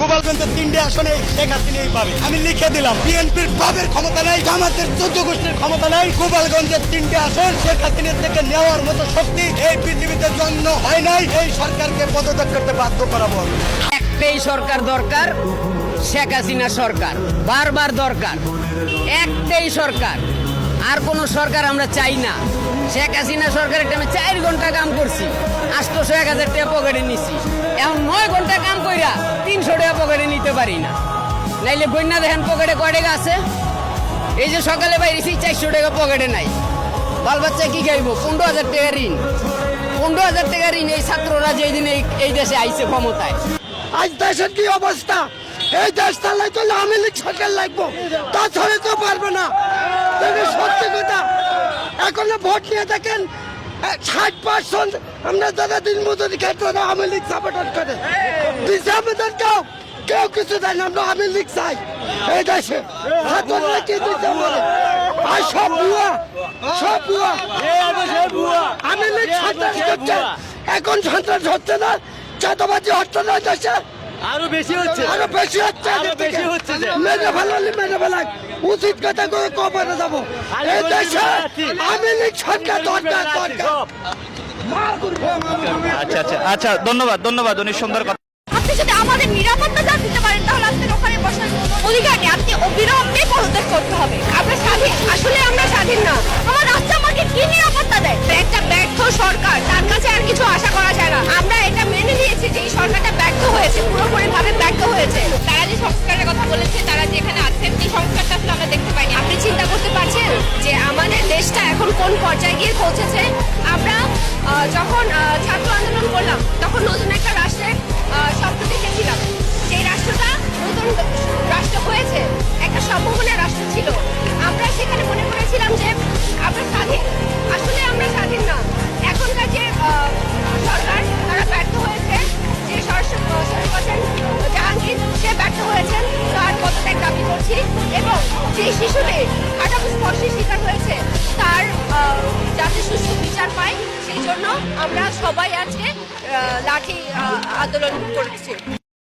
গোপালগঞ্জের তিনটে আসনে শেখ হাসিনাই পাবে। আমি লিখে দিলাম, বিএনপির বাবের ক্ষমতা নাই, জামাতের চোদ্দ গোষ্ঠীর ক্ষমতা নাই। গোপালগঞ্জের তিনটে আসন শেখ হাসিনার থেকে নেওয়ার মতো শক্তি এই পৃথিবীতে জন্ম হয় নাই। এই সরকারকে পদত্যাগ করতে বাধ্য করাবো আমি। একটাই সরকার দরকার, শেখ হাসিনা সরকার, বারবার দরকার। একটাই সরকার, আর কোনো সরকার আমরা চাই না। শেখ হাসিনা সরকারের টাইমে চার ঘণ্টা কাম করছি আটশোশো এক হাজার টাকা পকেটে নিছি। এখন টাকা পকেটে নিতে পারি না। নাইলে বন্যা দেখেন পকেটে কয় টাকা আছে? এই যে সকালে বাইরেছি, চারশো টাকা পকেটে নাই। বাল বাচ্চা কি খাইবো? পনেরো হাজার টাকা ঋণ। পনেরো হাজার টাকা ঋণ এই ছাত্ররা যেই দিন এই- দেশে আইছে ক্ষমতায়। আজ দেশের কি অবস্থা? এই দেশ চালাই চলে আমি লীগ সরকার লাগবো। তা ছড়ে তো পারবে না। সত্যি কথা। এখনও ভোট নিয়ে দেখেন ষাট পার্সেন্ট আমরা যারা দিন মজুরি খাই তারা আমি লীগ সাপোর্ট করে। দিছে আমাদের কেউ কেউ কিছু দেয় না, আমরা আমি লীগ চাই এই দেশে। ছাত্ররা কি দিতে বলে আর সব বুয়া সব বুয়া আমি লীগ সন্ত্রাস করছে। এখন সন্ত্রাস হচ্ছে না। চাঁদাবাজি হচ্ছে না দেশে। আরও বেশি হচ্ছে। আরও বেশি হচ্ছে আরও বেশি হচ্ছে যে। মেরে ফেলালি মেরে ফেলাক উচিত কথা করে কবরে যাব। এই দেশে আমি লিখ সরকার দরকার দরকার। আচ্ছা আচ্ছা আচ্ছা ধন্যবাদ ধন্যবাদ উনি সুন্দর কথা। আপনি যদি আমাদের নিরাপত্তা জানতে দিতে পারেন তাহলে আপনি ওখানে বসার অধিকার নেই। আপনি অবিলম্বে পর্যায়ে গিয়ে পৌঁছেছে? আমরা যখন ছাত্র আন্দোলন করলাম তখন আমরা সবাই আজকে লাঠি আন্দোলন করেছি।